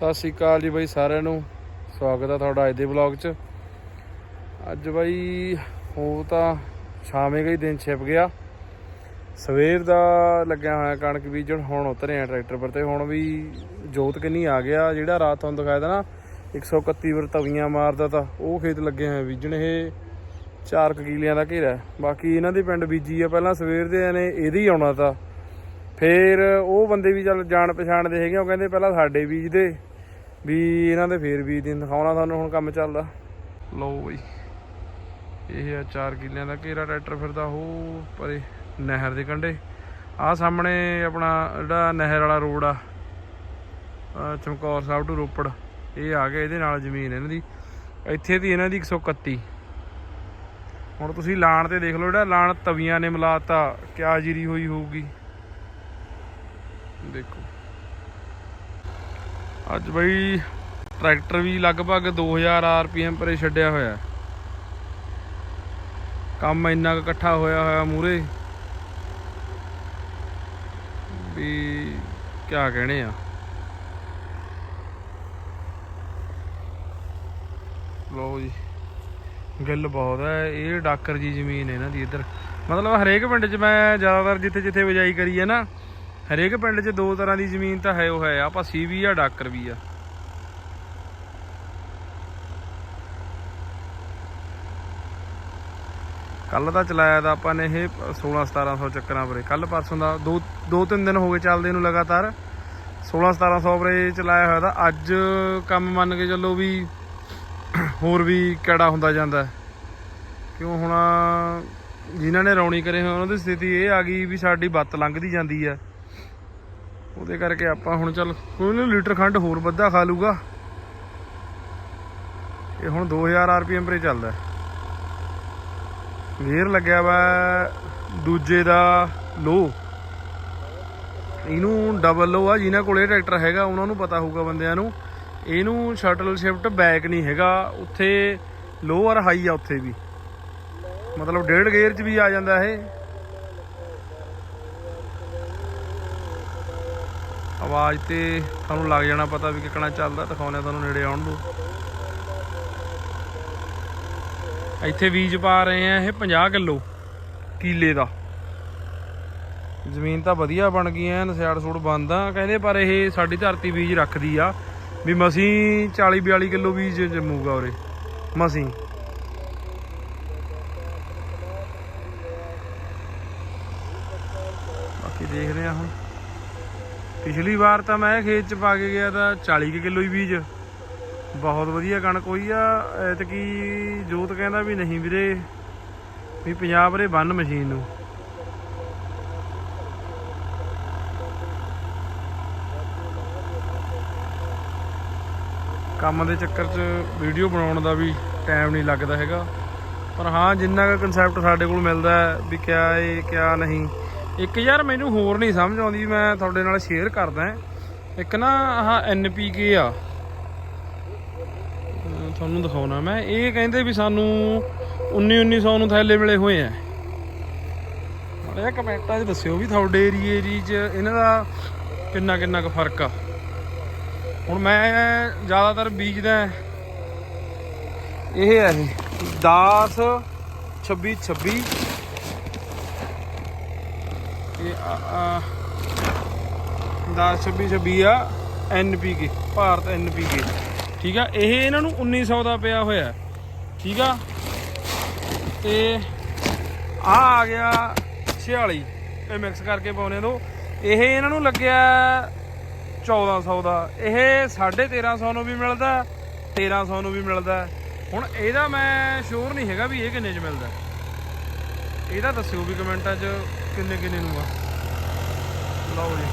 ਸਤਿ ਸ਼੍ਰੀ ਅਕਾਲ ਜੀ ਬਾਈ ਸਾਰਿਆਂ ਨੂੰ। ਸਵਾਗਤ ਆ ਤੁਹਾਡਾ ਅੱਜ ਦੇ ਵਲੌਗ 'ਚ। ਅੱਜ ਬਾਈ ਹੋ ਤਾਂ ਸ਼ਾਮੇ ਗਈ ਦਿਨ ਛਿਪ ਗਿਆ। ਸਵੇਰ ਦਾ ਲੱਗਿਆ ਹੋਇਆ ਕਣਕ ਬੀਜਣ ਹੁਣ ਉਤਰੇ ਆ ਟਰੈਕਟਰ ਪਰ ਤੇ ਹੁਣ ਵੀ ਜੋਤ ਕਿੰਨੀ ਆ ਗਿਆ। ਜਿਹੜਾ ਰਾਤ ਤੁਹਾਨੂੰ ਦਿਖਾਇਆ ਤਾ ਨਾ 131 ਵਰ ਤਵੀਆਂ ਮਾਰਦਾ ਤਾਂ, ਉਹ ਖੇਤ ਲੱਗੇ ਹੋਏ ਬੀਜਣ। ਇਹ ਚਾਰ ਕੁ ਕਿੱਲਿਆਂ ਦਾ ਘੇਰਾ ਬਾਕੀ ਇਹਨਾਂ ਦੇ ਪਿੰਡ ਬੀਜੀ ਆ, ਪਹਿਲਾਂ ਸਵੇਰ ਦੇ ਨੇ ਇਹਦੀ ਆਉਣਾ ਤਾਂ। ਫੇਰ ਉਹ ਬੰਦੇ ਵੀ ਚੱਲ ਜਾਣ ਪਛਾਣ ਦੇ ਹੈਗੇ ਉਹ ਕਹਿੰਦੇ ਪਹਿਲਾਂ ਸਾਡੇ ਬੀਜਦੇ। ਵੀ ਇਹਨਾਂ ਦੇ ਫੇਰ ਬੀਜ ਦਿਨ ਦਿਖਾਉਣਾ ਤੁਹਾਨੂੰ ਹੁਣ ਕੰਮ ਚੱਲਦਾ। ਲਓ ਬਈ, ਇਹ ਆ 4 ਕਿੱਲਿਆਂ ਦਾ ਘੇਰਾ, ਟਰੈਕਟਰ ਫਿਰਦਾ ਉਹ ਪਰੇ ਨਹਿਰ ਦੇ ਕੰਢੇ। ਆ ਸਾਹਮਣੇ ਆਪਣਾ ਜਿਹੜਾ ਨਹਿਰ ਵਾਲਾ ਰੋਡ ਆ ਚਮਕੌਰ ਸਾਹਿਬ ਟੂ ਰੋਪੜ। ਇਹ ਆ ਗਿਆ ਇਹਦੇ ਨਾਲ ਜ਼ਮੀਨ ਇਹਨਾਂ ਦੀ। ਇੱਥੇ ਦੀ ਇਹਨਾਂ ਦੀ 131 ਹੁਣ ਤੁਸੀਂ ਲਾਣ ਤੇ ਦੇਖ ਲਓ ਜਿਹੜਾ ਲਾਣ ਤਵੀਆਂ ਨੇ ਮਿਲਾਤਾ, ਕਿਆ ਜੀਰੀ ਹੋਈ ਹੋਊਗੀ। ਦੇਖੋ। ਅੱਜ ਬਈ ਟਰੈਕਟਰ ਵੀ ਲਗਭਗ 2000 ਆਰਪੀਐਮ ਪਰੇ ਛੱਡਿਆ ਹੋਇਆ। ਕੰਮ ਇੰਨਾ ਕੁ ਇਕੱਠਾ ਹੋਇਆ ਹੋਇਆ ਮੂਰੇ ਵੀ ਕਿਆ ਕਹਿਣੇ ਆ। ਲੋ ਜੀ, ਗਿੱਲ ਬਹੁਤ ਹੈ, ਇਹ ਡਾਕਰ ਜੀ ਜ਼ਮੀਨ ਹੈ ਇਹਨਾਂ ਦੀ ਇੱਧਰ। ਮਤਲਬ ਹਰੇਕ ਪਿੰਡ 'ਚ ਮੈਂ ਜ਼ਿਆਦਾਤਰ ਜਿੱਥੇ ਜਿੱਥੇ ਬਿਜਾਈ ਕਰੀ ਹੈ ਨਾ ਹਰੇਕ ਪਿੰਡ 'ਚ ਦੋ ਤਰ੍ਹਾਂ ਦੀ ਜ਼ਮੀਨ ਤਾਂ ਹੈ, ਉਹ ਹੈ। ਆ ਭੱਸੀ ਵੀ ਆ, ਡਾਕਰ ਵੀ ਆ। ਕੱਲ ਤਾਂ ਚਲਾਇਆ ਤਾਂ ਆਪਾਂ ਨੇ ਇਹ 16 1700 ਚੱਕਰਾਂ ਪਰੇ। ਕੱਲ ਪਰਸੋਂ ਦਾ ਦੋ ਦੋ ਤਿੰਨ ਦਿਨ ਹੋ ਗਏ ਚੱਲਦੇ ਨੂੰ ਲਗਾਤਾਰ। 16 1700 ਪਰੇ ਚਲਾਇਆ ਹੋਇਆ ਤਾਂ ਅੱਜ ਕੰਮ ਮੰਨ ਕੇ ਚੱਲੋ ਵੀ ਹੋਰ ਵੀ ਕਿਹੜਾ ਹੁੰਦਾ ਜਾਂਦਾ। ਕਿਉਂ ਹੁਣ ਜਿਨ੍ਹਾਂ ਨੇ ਰੌਣੀ ਕਰੇ ਹੋਏ, ਉਹਨਾਂ ਦੀ ਸਥਿਤੀ ਇਹ ਆ ਗਈ ਵੀ ਸਾਡੀ ਬੱਤ ਲੰਘਦੀ ਜਾਂਦੀ ਆ। ਉਹਦੇ ਕਰਕੇ ਆਪਾਂ ਹੁਣ ਚੱਲ ਕੋਈ ਨਹੀਂ, ਲੀਟਰ ਖੰਡ ਹੋਰ ਵੱਧਾ ਖਾ ਲੂਗਾ। ਇਹ ਹੁਣ 2000 ਆਰਪੀਐਮ ਪਰੇ ਚੱਲਦਾ ਗੇਅਰ ਲੱਗਿਆ ਵਾ ਦੂਜੇ ਦਾ ਲੋ ਇਹਨੂੰ ਡਬਲ ਲੋ ਆ, ਜਿਨ੍ਹਾਂ ਕੋਲ ਇਹ ਟਰੈਕਟਰ ਹੈਗਾ, ਉਹਨਾਂ ਨੂੰ ਪਤਾ ਹੋਊਗਾ ਬੰਦਿਆਂ ਨੂੰ। ਇਹਨੂੰ ਸ਼ਟਲ ਸ਼ਿਫਟ ਬੈਕ ਨਹੀਂ ਹੈਗਾ, ਉੱਥੇ ਲੋ ਔਰ ਹਾਈ ਆ ਉੱਥੇ ਵੀ। ਮਤਲਬ ਡੇਢ ਗੇਅਰ 'ਚ ਵੀ ਆ ਜਾਂਦਾ ਇਹ। ਆਵਾਜ਼ ਤੇ ਤੁਹਾਨੂੰ ਲੱਗ ਜਾਣਾ ਪਤਾ ਵੀ ਕਿੱਕਣਾ ਚੱਲਦਾ ਦਿਖਾਉਣੇ ਤੁਹਾਨੂੰ ਨੇੜੇ ਆਉਣ ਨੂੰ। ਇੱਥੇ ਬੀਜ ਪਾ ਰਹੇ ਆ ਇਹ 50 ਕਿਲੋ ਕੀਲੇ ਦਾ। ਜ਼ਮੀਨ ਤਾਂ ਵਧੀਆ ਬਣ ਗਈ ਐ ਨਸਿਆੜ ਸੂੜ ਬੰਦਾ ਕਹਿੰਦੇ ਪਰ ਇਹ ਸਾਡੀ ਧਰਤੀ ਬੀਜ ਰੱਖਦੀ ਆ ਵੀ ਮਸੀਂ 40 42 ਕਿਲੋ ਬੀਜ ਜੰਮੂਗਾ ਉਰੇ, ਮਸੀਂ। ਬਾਕੀ ਦੇਖਦੇ ਆ ਹੁਣ। ਪਿਛਲੀ ਵਾਰ ਤਾਂ ਮੈਂ ਖੇਤ ਚ ਪਾ ਕੇ ਗਿਆ ਤਾਂ 40 ਕੁ ਕਿਲੋ ਹੀ ਬੀਜ। ਬਹੁਤ ਵਧੀਆ ਕਣਕ ਹੋਈ ਆ, ਐਤਕੀ ਜੋਤ ਕਹਿੰਦਾ ਵੀ ਨਹੀਂ ਵੀਰੇ, ਵੀ ਪੰਜਾਬ ਰੇ ਬੰਨ ਮਸ਼ੀਨ ਨੂੰ। ਕੰਮ ਦੇ ਚੱਕਰ 'ਚ ਵੀਡੀਓ ਬਣਾਉਣ ਦਾ ਵੀ ਟਾਈਮ ਨਹੀਂ ਲੱਗਦਾ ਹੈਗਾ। ਪਰ ਹਾਂ, ਜਿੰਨਾ ਕੁ ਕਨਸੈਪਟ ਸਾਡੇ ਕੋਲ ਮਿਲਦਾ ਵੀ ਕਿਆ ਇਹ, ਕਿਆ ਨਹੀਂ। ਇੱਕ ਯਾਰ ਮੈਨੂੰ ਹੋਰ ਨਹੀਂ ਸਮਝ ਆਉਂਦੀ, ਮੈਂ ਤੁਹਾਡੇ ਨਾਲ ਸ਼ੇਅਰ ਕਰਦਾ ਇੱਕ ਨਾ ਆਹ ਐਨਪੀਕੇ ਆ। ਤੁਹਾਨੂੰ ਦਿਖਾਉਣਾ ਮੈਂ। ਇਹ ਕਹਿੰਦੇ ਵੀ ਸਾਨੂੰ 19 1900 ਨੂੰ ਥੈਲੇ ਮਿਲੇ ਹੋਏ ਆ। ਇਹ ਕਮੈਂਟਾਂ 'ਚ ਦੱਸਿਓ ਵੀ ਤੁਹਾਡੇ ਏਰੀਏ ਦੀ 'ਚ ਇਹਨਾਂ ਦਾ ਕਿੰਨਾ ਕਿੰਨਾ ਕੁ ਫ਼ਰਕ ਆ। ਹੁਣ ਮੈਂ ਜ਼ਿਆਦਾਤਰ ਬੀਜਦਾ ਇਹ ਹੈ। ਇਹ 10 26 26 ਇਹ ਆ ਆ। 10 26 26 ਆ ਐਨਪੀਕੇ ਭਾਰਤ ਐਨਪੀਕੇ ਠੀਕ ਆ, ਇਹ ਇਹਨਾਂ ਨੂੰ 1900 ਦਾ ਪਿਆ ਹੋਇਆ। ਠੀਕ ਆ, ਤੇ ਆ ਆ ਗਿਆ 46 ਇਹ ਮਿਕਸ ਕਰਕੇ ਪਾਉਨੇ ਦੋ। ਇਹ ਇਹਨਾਂ ਨੂੰ ਲੱਗਿਆ 1400 ਦਾ। ਇਹ 1350 ਨੂੰ ਵੀ ਮਿਲਦਾ 1300 ਨੂੰ ਵੀ ਮਿਲਦਾ। ਹੁਣ ਇਹਦਾ ਮੈਂ ਸ਼ੋਰ ਨਹੀਂ ਹੈਗਾ ਵੀ ਇਹ ਕਿੰਨੇ ਚ ਮਿਲਦਾ। ਇਹਦਾ ਦੱਸਿਓ ਵੀ ਕਮੈਂਟਾਂ 'ਚ। ਕਿੰਨੇ ਕਿੰਨੇ ਨੂੰ ਆ? ਲਓ ਜੀ।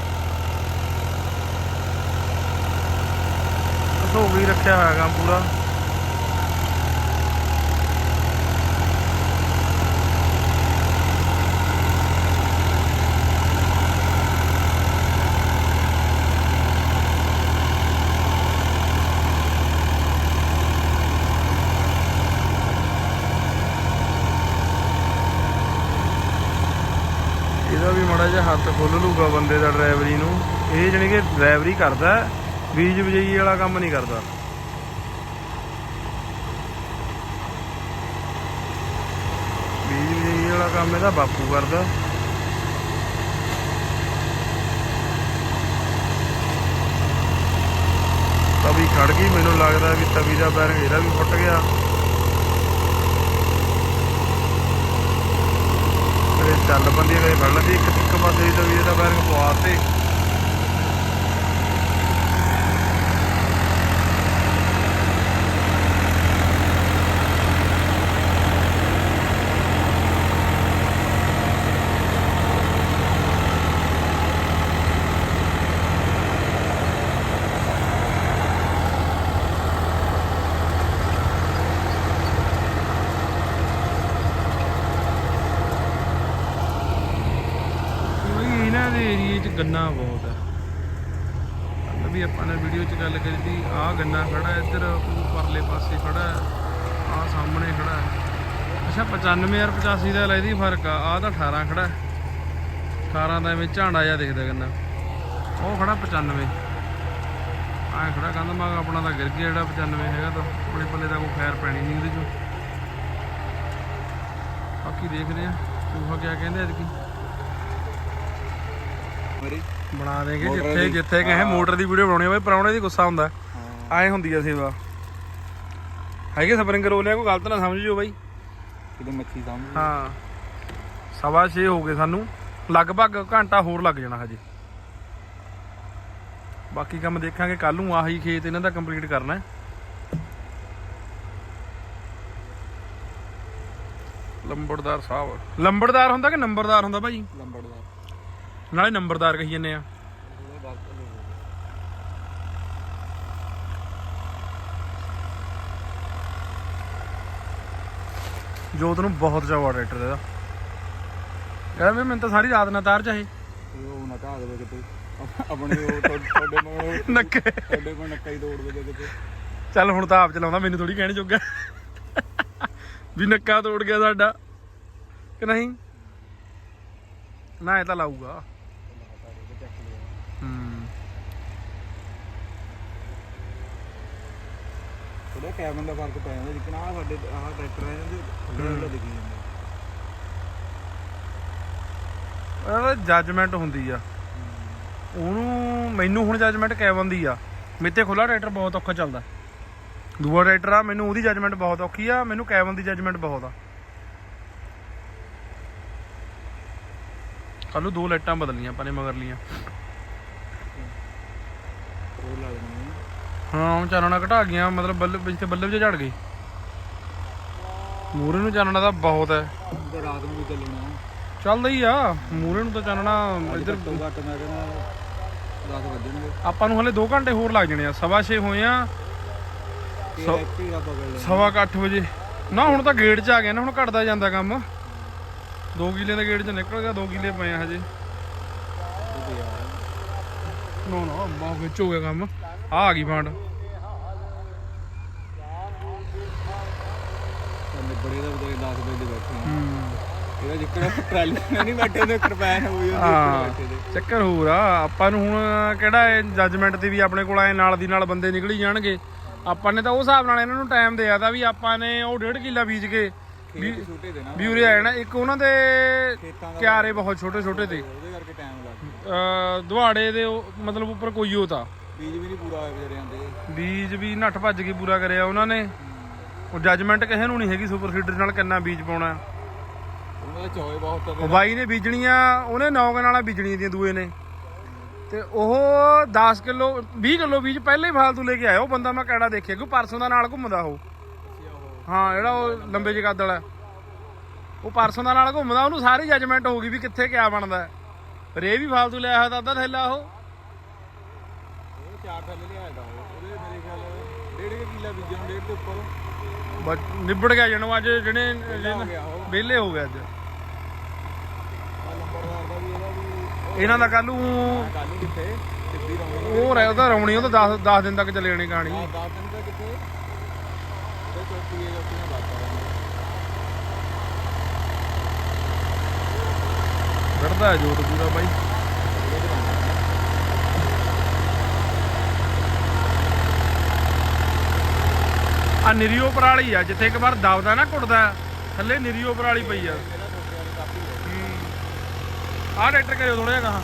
ਧੋ ਵੀ ਰੱਖਿਆ ਹੈਗਾ ਪੂਰਾ ਇਹਦਾ ਵੀ ਮਾੜਾ ਜਿਹਾ ਹੱਥ ਖੋਲ ਲੂਗਾ ਬੰਦੇ ਦਾ ਡਰਾਈਵਰੀ ਨੂੰ। ਇਹ ਜਾਣੀ ਕਿ ਡਰਾਈਵਰੀ ਕਰਦਾ, ਬੀਜ ਬਜਾਈ ਵਾਲਾ ਕੰਮ ਨਹੀਂ ਕਰਦਾ। ਬੀਜ ਬਜਾਈ ਵਾਲਾ ਕੰਮ ਇਹਦਾ ਬਾਪੂ ਕਰਦਾ। ਤਵੀ ਖੜ ਗਈ, ਮੈਨੂੰ ਲੱਗਦਾ ਵੀ ਤਵੀ ਦਾ ਬੈਰਿੰਗ ਇਹਦਾ ਵੀ ਫੁੱਟ ਗਿਆ ਕਦੇ ਚੱਲ ਪੰਦੀ ਕਦੇ ਫੜ ਲੈਂਦੀ ਇੱਕ ਇੱਕ ਪਾਸੇ ਦੀ ਤਵੀ ਦਾ ਬੈਰਿੰਗ ਪਵਾ ਤੇ ਕਿਉਂਕਿ ਇਹਨਾਂ ਦੇ ਏਰੀਏ 'ਚ ਗੰਨਾ ਬਹੁਤ ਹੈ। ਕੱਲ ਵੀ ਆਪਾਂ ਨੇ ਵੀਡੀਓ 'ਚ ਗੱਲ ਕਰੀ ਸੀ, ਆਹ ਗੰਨਾ ਖੜਾ ਇੱਧਰ ਉਹ ਪਰਲੇ ਪਾਸੇ ਖੜਾ ਆਹ ਸਾਹਮਣੇ ਖੜਾ ਅੱਛਾ 95 ਔਰ 85 ਦਾ ਲੈਦੀ ਫ਼ਰਕ ਆ, ਆਹ ਤਾਂ 18 ਖੜਾ ਹੈ। 18 ਦਾ ਐਵੇਂ ਝਾਂਡਾ ਜਿਹਾ ਦਿਖਦਾ ਗੰਨਾ। ਉਹ ਖੜਾ 95 ਆਹ ਖੜਾ ਕਹਿੰਦਾ ਮੈਂ ਆਪਣਾ ਤਾਂ ਗਿਰ ਗਿਆ ਜਿਹੜਾ 95 ਹੈਗਾ ਤਾਂ, ਆਪਣੇ ਪੱਲੇ ਦਾ ਕੋਈ ਖੈਰ ਪੈਣੀ ਨਹੀਂ ਉਹਦੇ 'ਚੋਂ। ਬਾਕੀ ਦੇਖਦੇ ਆ ਚੂਹਾ ਕਿਆ ਕਹਿੰਦੇ ਅੱਜ ਕੀ ਬਣਾ ਦੇਗੇ ਜਿੱਥੇ। ਜਿੱਥੇ ਕਹੇ ਮੋਟਰ ਦੀ ਵੀਡੀਓ ਬਣਾਉਣੀ ਹੋਵੇ ਪਰਾਉਣੇ ਦੀ ਗੁੱਸਾ ਹੁੰਦਾ। ਐ ਹੁੰਦੀ ਆ ਸੇਵਾ। ਹੈਗੇ ਸਪਰਿੰਗ ਰੋਲ ਆ ਕੋਈ ਗਲਤ ਨਾ ਸਮਝਿਓ ਬਾਈ। ਕਿਤੇ ਮੱਛੀ ਸਾਹਮਣੇ ਹਾਂ। ਸਵਾ 6 ਹੋ ਗਏ ਸਾਨੂੰ। ਲਗਭਗ ਘੰਟਾ ਹੋਰ ਲੱਗ ਜਾਣਾ ਹਜੇ। ਬਾਕੀ ਕੰਮ ਦੇਖਾਂਗੇ ਕੱਲ ਨੂੰ ਆਹੀ ਖੇਤ ਇਹਨਾਂ ਦਾ ਕੰਪਲੀਟ ਕਰਨਾ ਹੈ। ਲੰਬੜਦਾਰ ਸਾਹਿਬ। ਲੰਬੜਦਾਰ ਹੁੰਦਾ ਕਿ ਨੰਬਰਦਾਰ ਹੁੰਦਾ ਭਾਈ ਲੰਬੜਦਾਰ। ਨਾਲੇ ਨੰਬਰਦਾਰ ਕਹੀ ਜੰਨੇ ਆ। ਜੋਤ ਨੂੰ ਬਹੁਤ ਚਾਵਾ ਟਰੈਕਟਰ ਦਾ। ਯਾਰ ਵੀ ਮੈਨੂੰ ਤਾਂ ਸਾਰੀ ਰਾਤ ਨਾ ਤਾਰ ਚਾਹੇ। ਉਹ ਨਾ ਢਾ ਦੇਵੇ ਕਿਤੇ। ਆਪਣੇ ਉਹ ਤੁਹਾ- ਤੁਹਾਡੇ ਮਗਰ ਨੱਕੇ। ਤੁਹਾਡੇ ਕੋਲ ਨੱਕਾ ਹੀ ਤੋੜ ਦੇਵੇ ਕਿਤੇ। ਚੱਲ ਹੁਣ ਤਾਂ ਆਪ ਚਲਾਉਂਦਾ ਮੈਨੂੰ ਥੋੜੀ ਕਹਿਣ ਜੋਗਾ। ਵੀ ਨੱਕਾ ਤੋੜ ਗਿਆ ਸਾਡਾ। ਕਿ ਨਹੀਂ? ਨਾ ਇਹ ਤਾਂ ਲਾਊਗਾ ਹੂੰ ਥੋੜਾ ਕੈਬਨ ਦਾ ਫ਼ਰਕ ਪੈ ਜਾਂਦਾ ਜਿੱਕਣਾ ਆਹ ਸਾਡੇ ਆਹ ਟਰੈਕਟਰ ਹੈ ਇਹਦੇ ਥੱਲੇ ਵਾਲਾ ਦਿਖੀ ਜਾਂਦਾ। ਉਹਦਾ ਜੱਜਮੈਂਟ ਹੁੰਦੀ ਆ। ਉਹਨੂੰ ਮੈਨੂੰ ਹੁਣ ਜੱਜਮੈਂਟ ਕੈਵਨ ਦੀ ਆ? ਮੇਤੇ ਖੁੱਲਾ ਟਰੈਕਟਰ ਬਹੁਤ ਔਖਾ ਚੱਲਦਾ। ਦੂਆ ਟਰੈਕਟਰ ਆ ਮੈਨੂੰ ਉਹਦੀ ਜੱਜਮੈਂਟ ਬਹੁਤ ਔਖੀ ਆ ਮੈਨੂੰ ਕੈਵਨ ਦੀ ਜੱਜਮੈਂਟ ਬਹੁਤ ਆ। ਕੱਲ ਨੂੰ ਦੋ ਲਾਈਟਾਂ ਬਦਲੀਆਂ ਆਪਾਂ ਨੇ ਮਗਰ ਲੀਆਂ ਉਹ ਲਾ ਦੇਣੀ ਹਾਂ ਚਾਨਣਾ ਘਟਾ ਗਈਆਂ ਮਤਲਬ ਬੱਲਬ ਵਿੱਚ ਤੇ ਬੱਲਬ ਜਿਹਾ ਝੜ ਗਈ। ਮੂਰੇ ਨੂੰ ਚਾਨਣਾ ਤਾਂ ਬਹੁਤ ਹੈ। ਰਾਤ ਨੂੰ ਵੀ ਚੱਲਣਾ। ਚੱਲਦਾ ਹੀ ਆ ਮੂਰੇ ਨੂੰ ਤਾਂ ਚਾਨਣਾ ਇੱਧਰ ਘੱਟੋ ਘੱਟ ਮੈਂ ਕਹਿੰਦਾ 10 ਵੱਜਣਗੇ। ਆਪਾਂ ਨੂੰ ਹਲੇ 2 ਘੰਟੇ ਹੋਰ ਲੱਗ ਜਾਣੇ ਆ ਸਵਾ 6 ਹੋਏ ਆ। ਸਵਾ ਕੁ ਅੱਠ ਵਜੇ। ਨਾ ਹੁਣ ਤਾਂ ਗੇਟ 'ਚ ਆ ਗਿਆ ਨਾ ਹੁਣ ਘਟਦਾ ਜਾਂਦਾ ਕੰਮ। 2 ਕਿਲੇ ਦੇ ਗੇਟ 'ਚ ਨਿਕਲ ਗਿਆ 2 ਕਿਲੇ ਪਏ ਆ ਹਜੇ। ਨਾ ਨਾ ਬਹੁਤ ਵਿੱਚ ਹੋ ਗਿਆ ਕੰਮ। ਆ ਆ ਗਈ ਫਾਂਡ। ਤਾਂ ਨਿਬੜੇ ਦਾ ਬਦੇ 10 ਵਜੇ ਦੇ ਬੈਠੇ ਆ। ਹੂੰ। ਇਹਦਾ ਜਿੱਕਰ ਟਰਾਲੀ ਨਾਲ ਨਹੀਂ ਬੈਠੇ ਉਹਦੇ ਕਿਰਪਾਨ ਹੋਈ ਉਹਦੇ ਹਾਂ ਉੱਤੇ ਬੈਠੇ ਦੇ ਚੱਕਰ ਹੋਰ ਆ ਆਪਾਂ ਨੂੰ ਹੁਣ ਕਿਹੜਾ ਜੱਜਮੈਂਟ ਤੇ ਵੀ ਆਪਣੇ ਕੋਲ ਆਏ ਨਾਲ ਦੀ ਨਾਲ ਬੰਦੇ ਨਿਕਲੀ ਜਾਣਗੇ। ਆਪਾਂ ਨੇ ਤਾਂ ਉਹ ਹਿਸਾਬ ਨਾਲ ਇਹਨਾਂ ਨੂੰ ਟਾਈਮ ਦਿਆ ਤਾ ਵੀ ਆਪਾਂ ਨੇ ਉਹ ਡੇਢ ਕਿੱਲਾ ਬੀਜ ਕੇ ਵੀ ਛੋਟੇ ਦੇ ਨਾ ਵੀ ਉਰੇ ਆਏ ਨਾ ਇੱਕ ਉਹਨਾਂ ਦੇ ਦਾ ਕਿਆਰੇ ਬਹੁਤ ਛੋਟੇ ਛੋਟੇ ਤੇ। ਉਹਦੇ ਕਰਕੇ ਟਾਈਮ ਲੱਗ ਗਿਆ। ਅ ਦੁਹਾੜੇ ਦੇ ਮਤਲਬ ਉੱਪਰ ਕੋਈ ਉਹ ਤਾ। ਬੀਜ ਵੀ ਨਹੀਂ ਪੂਰਾ ਹੋਇਆ ਵਿਚਾਰਿਆਂ ਦੇ। ਬੀਜ ਵੀ ਨੱਠ ਭੱਜ ਕੇ ਪੂਰਾ ਕਰਿਆ ਉਹਨਾਂ ਨੇ। ਉਹ ਜੱਜਮੈਂਟ ਕਿਸੇ ਨੂੰ ਨਹੀਂ ਹੈਗੀ ਸੁਪਰ ਸੀਡਰ ਨਾਲ ਕਿੰਨਾ ਬੀਜ ਪਾਉਣਾ। ਉਹਨਾਂ ਦਾ ਚੋਏ ਬਹੁਤ ਉਹ ਬਾਈ ਨੇ ਬੀਜਣੀਆਂ ਉਹਨੇ 9 ਕਨਾਲਾਂ ਬੀਜਣੀਆਂ ਦੀਆਂ ਦੂਏ ਨੇ। ਤੇ ਉਹ 10 ਕਿਲੋ 20 ਕਿਲੋ ਬੀਜ ਪਹਿਲਾਂ ਹੀ ਫਾਲਤੂ ਲੈ ਕੇ ਆਇਆ। ਉਹ ਬੰਦਾ ਮੈਂ ਕਿਹੜਾ ਦੇਖਿਆ ਕਿ ਪਰਸੋਂ ਦਾ ਨਾਲ ਘੁੰਮਦਾ ਉਹ। ਹਾਂ ਜਿਹੜਾ ਉਹ ਲੰਬੇ ਜਿਹੇ ਕੱਦ ਵਾਲਾ। ਉਹ ਪਰਸੋਂ ਦਾ ਨਾਲ ਘੁੰਮਦਾ ਉਹਨੂੰ ਸਾਰੀ ਜੱਜਮੈਂਟ ਹੋ ਗਈ ਵੀ ਕਿੱਥੇ ਕਿਆ ਬਣਦਾ। ਰੇ ਵੀ ਫਾਲਤੂ ਲਿਆ ਹੋਇਆ ਤਾਂ ਅੱਧਾ ਥੈਲਾ ਉਹ। ਚਾਰ ਥੱਲੇ ਲਿਆਇਆ ਦਾ ਉਹਦੇ ਮੇਰੇ ਖਿਆਲ ਡੇਢ ਕੁ ਕਿੱਲਾ ਬੀਜਣ ਡੇਢ ਤੋਂ ਉੱਪਰ। ਬਸ ਨਿਬੜ ਗਿਆ ਜਣੋ ਅੱਜ ਜਿਹੜੇ ਹੋ ਗਿਆ ਉਹ। ਵਿਹਲੇ ਹੋ ਗਏ ਅੱਜ। ਆਹ ਲੰਬੜਦਾਰ ਦਾ ਵੀ ਇਹਦਾ ਵੀ ਇਹਨਾਂ ਦਾ ਕੱਲ ਨੂੰ ਕੱਲ ਨੂੰ ਕਿੱਥੇ? ਸਿੱਧੀ ਰੌਣੀ ਉਹ ਰਹਿ ਉਹਦਾ ਰੌਣੀ ਉਹ ਤਾਂ 10 10 ਦਿਨ ਤੱਕ ਚੱਲੇ ਜਾਣੀ ਕਹਾਣੀ। ਆ 10 ਦਿਨ ਤੱਕ ਕਿੱਥੇ? ਉਹਦੇ ਚੌਥੀ ਹੈ ਚੌਥੀ ਨਾਲ ਬਾਤ ਵੜਦਾ ਜੋਤ ਪੂਰਾ ਬਾਈ। ਆ ਨਿਰੀਓ ਪਰਾਲੀ ਆ, ਜਿੱਥੇ ਇੱਕ ਵਾਰ ਦਬਦਾ ਨਾ ਕੁੱਟਦਾ, ਥੱਲੇ ਨਿਰੀਓ ਪਰਾਲੀ ਪਈ ਆ। ਆ ਟਰੈਕਟਰ ਕਰਿਓ ਥੋੜਾ ਜਿਹਾ ਕਹਾ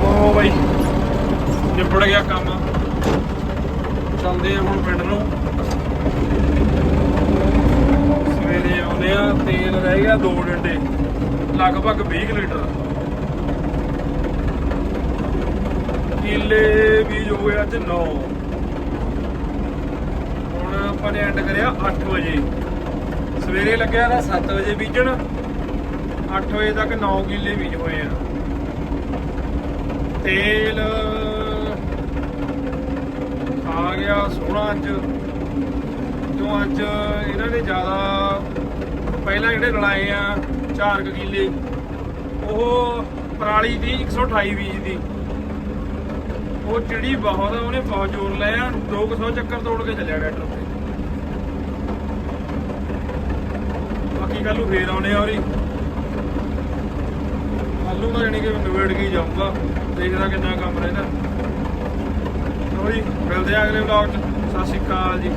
ਓ ਬਾਈ, ਨਿਬੜ ਗਿਆ ਕੰਮ। ਚੱਲਦੇ ਆ ਹੁਣ ਪਿੰਡ ਨੂੰ। ਸਵੇਰੇ ਆਉਂਦੇ ਆ, ਤੇਲ ਰਹਿ ਗਿਆ 2 ਡੰਡੇ, ਲਗਭਗ 20 ਕੁ ਲੀਟਰ। ਕਿੱਲੇ ਬੀਜ ਹੋ ਗਿਆ ਅੱਜ 9 ਆਪਾਂ ਨੇ ਐਂਡ ਕਰਿਆ 8 ਵਜੇ। ਸਵੇਰੇ ਲੱਗਿਆ ਦਾ 7 ਵਜੇ ਬੀਜਣ। 8 ਵਜੇ ਤੱਕ 9 ਕਿੱਲੇ ਬੀਜ ਹੋਏ ਆ। ਤੇਲ ਆ ਗਿਆ ਸੋਹਣਾ ਇੰਚ ਤੋਂ ਅੱਜ ਇਹਨਾਂ ਨੇ ਜ਼ਿਆਦਾ ਪਹਿਲਾਂ ਜਿਹੜੇ ਰਲਾਏ ਆ 4 ਕਿੱਲੇ, ਉਹ ਪਰਾਲੀ ਦੀ 128 ਬੀਜ ਦੀ ਉਹ ਚਿੜੀ ਬਹੁਤ ਉਹਨੇ ਬਹੁਤ ਜ਼ੋਰ ਲਿਆ 200 ਚੱਕਰ ਤੋੜ ਕੇ ਚੱਲਿਆ ਟਰੈਕਟਰ ਤੇ ਬਾਕੀ ਕੱਲ ਨੂੰ ਫੇਰ ਆਉਣੇ ਆ ਔਰੀ ਕੱਲੂ ਨੂੰ ਤਾਂ ਜਾਣੀ ਕਿ ਨਵੇੜ ਕੇ ਜਾਊਗਾ। ਦੇਖਦਾ ਕਿੰਨਾ ਕੰਮ ਰਹਿੰਦਾ। ਚਲੋ ਮਿਲਦੇ ਆ ਅਗਲੇ ਵਲੌਗ 'ਚ। ਸਤਿ ਸ਼੍ਰੀ ਅਕਾਲ ਜੀ।